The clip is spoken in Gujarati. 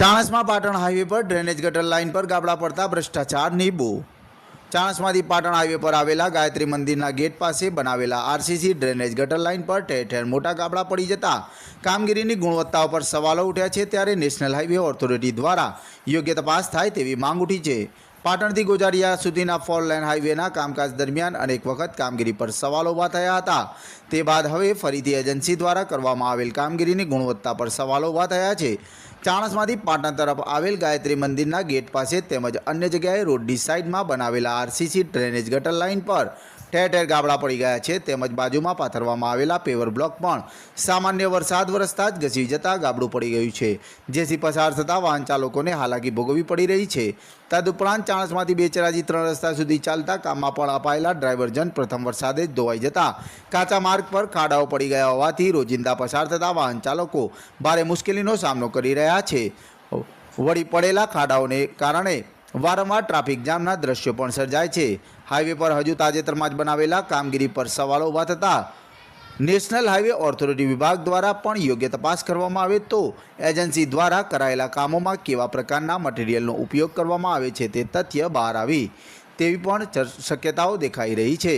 ચાણસમાં પાટણ હાઈવે પર ડ્રેનેજ ગટર લાઇન પર ગાબડા પડતા ભ્રષ્ટાચાર નીબો. ચાણસમાંથી પાટણ હાઈવે પર આવેલા ગાયત્રી મંદિરના ગેટ પાસે બનાવેલા આરસીસી ડ્રેનેજ ગટર લાઇન પર ઠેર ઠેર મોટા ગાબડા પડી જતા કામગીરીની ગુણવત્તા ઉપર સવાલો ઉઠ્યા છે ત્યારે નેશનલ હાઈવે ઓથોરિટી દ્વારા યોગ્ય તપાસ થાય તેવી માંગ ઉઠી છે. પાટણથી ગોજારિયા સુધીના ફોર લાઇન હાઈવેના કામકાજ દરમિયાન અનેક વખત કામગીરી પર સવાલો ઊભા થયા હતા. તે બાદ હવે ફરીથી એજન્સી દ્વારા કરવામાં આવેલ કામગીરીની ગુણવત્તા પર સવાલો ઊભા થયા છે. ચાણસમાંથી પાટણ તરફ આવેલ ગાયત્રી મંદિરના ગેટ પાસે તેમજ અન્ય જગ્યાએ રોડની સાઇડમાં બનાવેલા આરસીસી ડ્રેનેજ ગટર લાઇન પર ઠેર ઠેર ગાબડા પડી ગયા છે. તેમજ બાજુમાં પાથરવામાં આવેલા પેવર બ્લોક પણ સામાન્ય વરસાદ વરસતા જ ઘસી જતા ગાબડું પડી ગયું છે. જેથી પસાર થતાં વાહન ચાલકોને હાલાકી ભોગવવી પડી રહી છે. તદુપરાંત ચાણસમાંથી બેચરાજી ત્રણ રસ્તા સુધી ચાલતા કામમાં પણ અપાયેલા ડ્રાઈવરજન પ્રથમ વરસાદે જ ધોવાઈ જતા કાચા માર્ગ પર ખાડાઓ પડી ગયા હોવાથી રોજિંદા પસાર થતા વાહન ચાલકો ભારે મુશ્કેલીનો સામનો કરી રહ્યા છે. વળી પડેલા ખાડાઓને કારણે વારંવાર ટ્રાફિક જામના દ્રશ્યો પણ સર્જાય છે. હાઈવે પર હજુ તાજેતરમાં જ બનાવેલા કામગીરી પર સવાલો ઊભા થતા નેશનલ હાઈવે ઓથોરિટી વિભાગ દ્વારા પણ યોગ્ય તપાસ કરવામાં આવે તો એજન્સી દ્વારા કરાયેલા કામોમાં કેવા પ્રકારના મટીરિયલનો ઉપયોગ કરવામાં આવે છે તે તથ્ય બહાર આવી તેવી પણ શક્યતાઓ દેખાઈ રહી છે.